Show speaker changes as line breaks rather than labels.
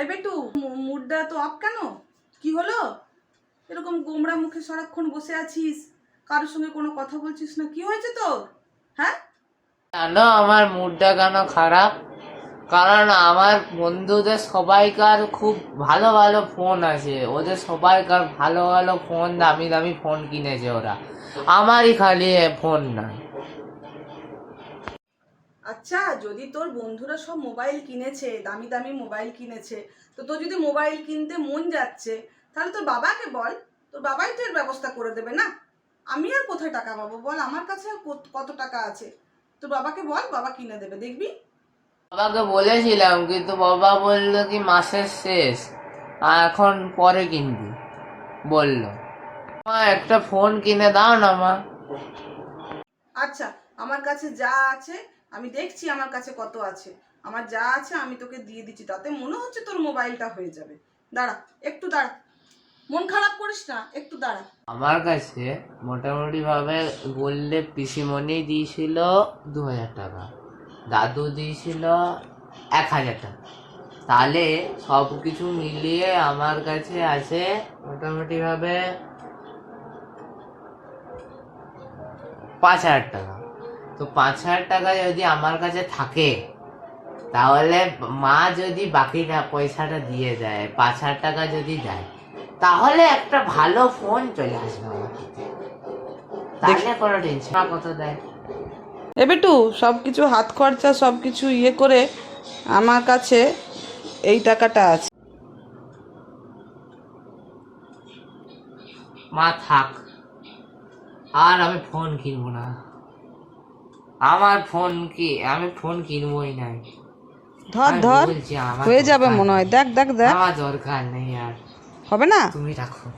এই বেটু মুডটা তো অফ কেন? কি হলো? এরকম গোমরা মুখে সারাক্ষণ বসে আছিস, কারোর সঙ্গে কোনো কথা বলছিস না, কি হয়েছে তোর? হ্যাঁ?
জানো, আমার মুডটা কেন খারাপ? কারণ আমার বন্ধুদের সবাইকার খুব ভালো ভালো ফোন আছে। ওদের সবাইকার ভালো ভালো ফোন, দামি দামি ফোন কিনেছে ওরা। আমারই খালি ফোন নাই।
আচ্ছা যদি তোর বন্ধুরা সব মোবাইল কিনেছে দামি দামি মোবাইল কিনেছে তো তোর যদি মোবাইল কিনতে মন যাচ্ছে তাহলে তোর বাবাকে বল তোর বাবাই তো এর ব্যবস্থা করে দেবে না? আমি আর কোথায় টাকা পাবো বল? আমার কাছে আর কত- কত টাকা আছে? তোর বাবাকে বল বাবা কিনে দেবে দেখবি?
বাবাকে বলেছিলাম কিন্তু বাবা বলল কি মাসের শেষ আর এখন পরে কিনবি বলল। মা একটা ফোন কিনে দাও না মা।
আচ্ছা আমার কাছে যা আছে, আমি দেখছি আমার কাছে কত আছে। আমার যা আছে আমি তোকে দিয়ে দিচ্ছি, তাতে মনে হচ্ছে তোর মোবাইলটা হয়ে যাবে। দাঁড়া, একটু দাঁড়া। মন খারাপ করিস না, একটু দাঁড়া।
আমার কাছে মোটামুটি ভাবে বললে পিসিমণি দিয়েছিল দু হাজার টাকা, দাদু দিয়েছিল এক হাজার টাকা। তাহলে সব কিছু মিলিয়ে আমার কাছে আছে মোটামুটি ভাবে পাঁচ হাজার টাকা। তো পাঁচ হাজার টাকা যদি আমার কাছে থাকে তাহলে মা যদি বাকিটা পয়সাটা দিয়ে দেয় পাঁচ হাজার টাকা যদি দেয় তাহলে একটা ভালো ফোন চলে আসবে আমার হাতে তাহলে কোনো টেনশন কত দেয়?
এ বেটু সব কিছু হাত খরচা সব কিছু ইয়ে করে আমার কাছে এই টাকাটা আছে।
মা থাক আর আমি ফোন কিনবো না। আমার ফোন কি? আমি ফোন কিনবই না।
ধর ধর। হয়ে যাবে মনে হয়। দেখ দেখ দেখ।
আমার দরকার নেই আর।
হবে না?
তুমি রাখো।